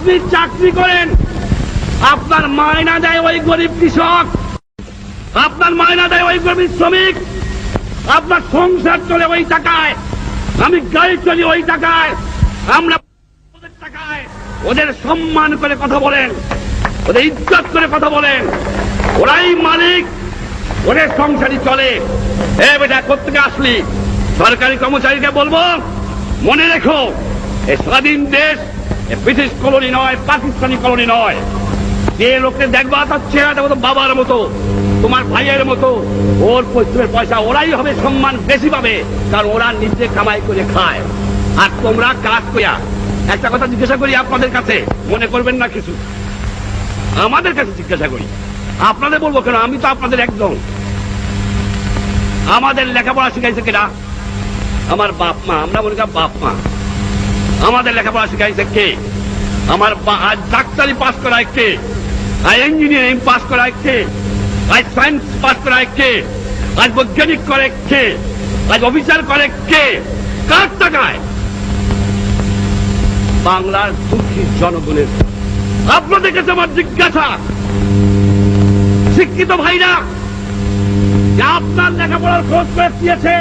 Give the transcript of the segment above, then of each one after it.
আপনি চাকরি করেন, আপনার মায়না দেয় ওই গরিব কৃষক, আপনার মায়না দেয় ওই গরিব শ্রমিক, আপনার সংসার চলে ওই টাকায়, আমি গাড়ি চলি ওই টাকায়, আমরা ওদের টাকায়, ওদের সম্মান করে কথা বলেন, ওদের ইজ্জত করে কথা বলেন, ওরাই মালিক, ওদের সংসারই চলে। এ বেটা কোথেকে আসলি? সরকারি কর্মচারীকে বলব? মনে রেখো, এ স্বাধীন দেশ ব্রিটিশ কলোনি নয়, পাকিস্তানি কলোনি নয়। যে লোককে দেখবা তার চেহারাটা মতো বাবার মতো, তোমার ভাইয়ের মতো। ওর পরিশ্রমের পয়সা, ওরাই হবে সম্মান বেশি পাবে, কারণ ওরা নিজে কামাই করে খায়। আর তোমরা কাজ করিয়া একটা কথা জিজ্ঞাসা করি আপনাদের কাছে, মনে করবেন না কিছু? আমাদের কাছে জিজ্ঞাসা করি। আপনাদের বলব কেন? আমি তো আপনাদের একজন আমাদের লেখাপড়া শিখাইছে কিনা আমার বাপ মা, আমরা করি বাপ মা। আমাদের লেখাপড়া শিখাইছে কে? আমার আজ ডাক্তারি পাস করায় কে? আজ ইঞ্জিনিয়ারিং পাস করায় কে? আজ সায়েন্স পাস করায় কে? আজ বৈজ্ঞানিক করে কে? আজ অফিসার করে কে? কার টাকায়? বাংলার দুঃখী জনগণের আপনাদের কাছে আমার জিজ্ঞাসা। শিক্ষিত ভাইরা, যে আপনার লেখাপড়ার খোঁজ করে দিয়েছে,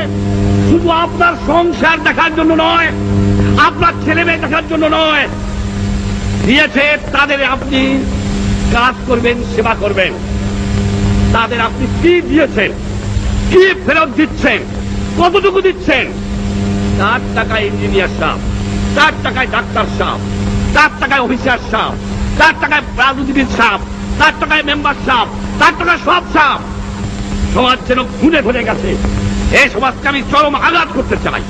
শুধু আপনার সংসার দেখার জন্য নয় আপনার ছেলে মেয়ে দেখার জন্য নয়। দিয়েছে, তাদের আপনি কাজ করবেন, সেবা করবেন। তাদের আপনি কি দিয়েছেন? কি ফেরত দিচ্ছেন? কতটুকু দিচ্ছেন? তার টাকায় ইঞ্জিনিয়ার সাহেব তার টাকায় ডাক্তার সাহেব তার টাকায় অফিসার সাহেব তার টাকায় রাজনীতিবিদ সাহেব তার টাকায় মেম্বার সাহেব তার টাকায় সব সাহেব। সমাজ যেন খুনে ফেলে গেছে। এই সমাজকে আমি চরম আঘাত করতে চাই।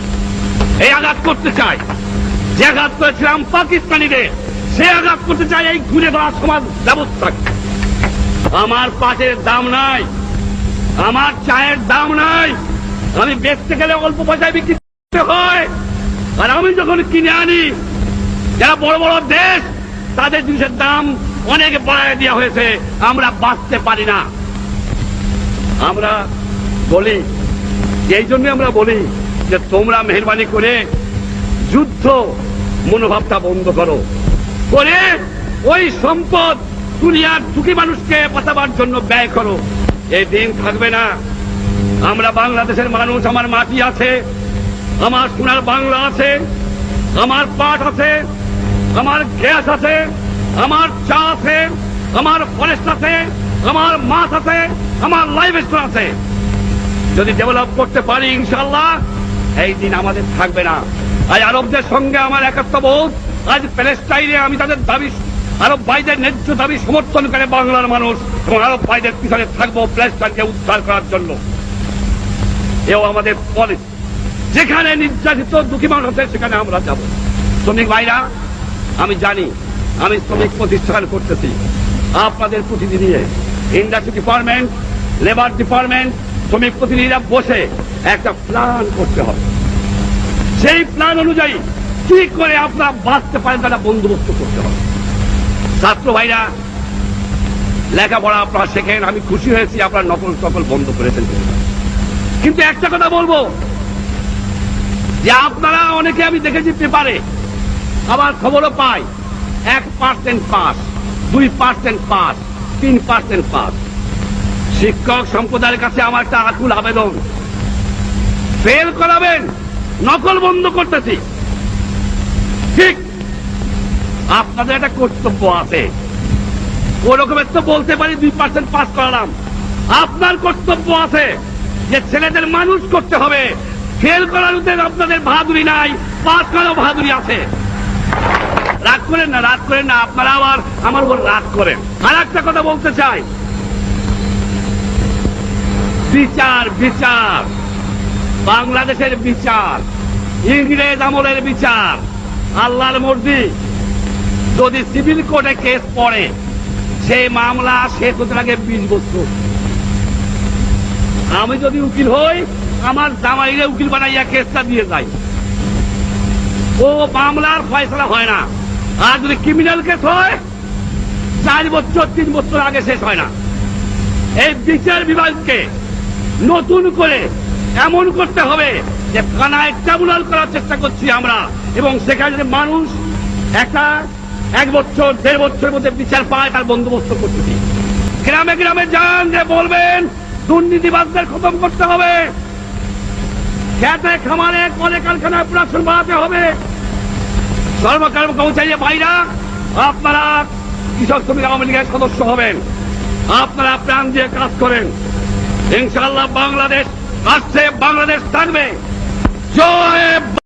এই আঘাত করতে চাই যে আঘাত করেছিলাম পাকিস্তানিদের, সে আঘাত করতে চাই এই ঘুরে দেওয়া সমাজ ব্যবস্থাকে। আমার পাটের দাম নাই, আমার চায়ের দাম নাই। আমি বেচতে গেলে অল্প পয়সায় বিক্রি হয়। আর আমি যখন কিনে আনি, যারা বড় বড় দেশ, তাদের জিনিসের দাম অনেক বাড়ায় দেওয়া হয়েছে। আমরা বাঁচতে পারি না। আমরা বলি এই জন্য আমরা বলি যে তোমরা মেহরবানি করে যুদ্ধ মনোভাবটা বন্ধ করো। করে ওই সম্পদ দুনিয়ার দুঃখী মানুষকে বাঁচাবার জন্য ব্যয় করো। এই দিন থাকবে না। আমরা বাংলাদেশের মানুষ, আমার মাটি আছে, আমার সোনার বাংলা আছে, আমার পাট আছে, আমার গ্যাস আছে, আমার চা আছে, আমার ফরেস্ট আছে, আমার মাছ আছে, আমার লাইফ স্টোর আছে। যদি ডেভেলপ করতে পারি ইনশাল্লাহ এই দিন আমাদের থাকবে না। আজ আরবদের সঙ্গে আমার একাত্মবোধ। আজ প্যালেস্টাইনে আমি তাদের দাবি, আরব ভাইদের ন্যায্য দাবি সমর্থন করে বাংলার মানুষ এবং আরব ভাইদের পিছনে থাকব প্যালেস্টাইনকে উদ্ধার করার জন্য। এও আমাদের পলিসি যেখানে নির্যাতিত দুঃখী মানুষ আছে, সেখানে আমরা যাব। শ্রমিক ভাইরা, আমি জানি, আমি শ্রমিক প্রতিষ্ঠান করতেছি। আপনাদের প্রতিনিধি ইন্ডাস্ট্রি ডিপার্টমেন্ট, লেবার ডিপার্টমেন্ট, শ্রমিক প্রতিনিধিরা বসে একটা প্ল্যান করতে হবে। সেই প্ল্যান অনুযায়ী কি করে আপনারা বাঁচতে পারেন তারা বন্দোবস্ত করতে হবে। ছাত্র ভাইরা, লেখাপড়া আপনারা শেখেন, আমি খুশি হয়েছি আপনারা নকল টকল বন্ধ করেছেন কিন্তু। একটা কথা বলব, যে আপনারা অনেকে আমি দেখেছি পেপারে, আবার খবরও পাই, এক পার্সেন্ট পাস দুই পার্সেন্ট পাস তিন পার্সেন্ট পাস শিক্ষক সম্প্রদায়ের কাছে আমার একটা আকুল আবেদন। ফেল করাবেন। নকল বন্ধ করতেছি। ঠিক। আপনাদের একটা কর্তব্য আছে। ওরকমের তো বলতে পারি, দুই পার্সেন্ট পাস করালাম। আপনার কর্তব্য আছে যে ছেলেদের মানুষ করতে হবে। ফেল করার উদ্দেশ্যে আপনাদের বাহাদুরি নাই পাস করার বাহাদুরি আছে। রাগ করেন না, রাগ করেন না, আপনারা আবার আমার উপর রাগ করেন। আর একটা কথা বলতে চাই। বিচার বিচার। বাংলাদেশের বিচার, ইংরেজ আমলের বিচার, আল্লাহর মর্জি। যদি সিভিল কোর্টে কেস পড়ে সেই মামলা শেষ হতে লাগে বিশ বছর। আমি যদি উকিল হই, আমার জামাইরে উকিল বানাইয়া কেসটা দিয়ে যাই। ও মামলার ফয়সলা হয় না। আর যদি ক্রিমিনাল কেস হয়, চার বছর, তিন বছর আগে শেষ হয় না। এই বিচার বিভাগকে নতুন করে এমন করতে হবে যে থানায় ট্রাইব্যুনাল করার চেষ্টা করছি আমরা। এবং সেখানে মানুষ একটা এক বছর, দেড় বছরের মধ্যে বিচার পায়, তার বন্দোবস্ত করতেছি গ্রামে গ্রামে যান, যে বলবেন দুর্নীতিবাদদের খতম করতে হবে। খেতে, খামারে, কলে কারখানায় প্রোডাকশন বাড়াতে হবে। কর্মকর্ম কর্মচারী ভাইরা, আপনারা কৃষক শ্রমিক আওয়ামী লীগের সদস্য হবেন। আপনারা প্রাণ দিয়ে কাজ করেন। ইনশাআল্লাহ বাংলাদেশ বাংলাদেশ থাকবে। জয়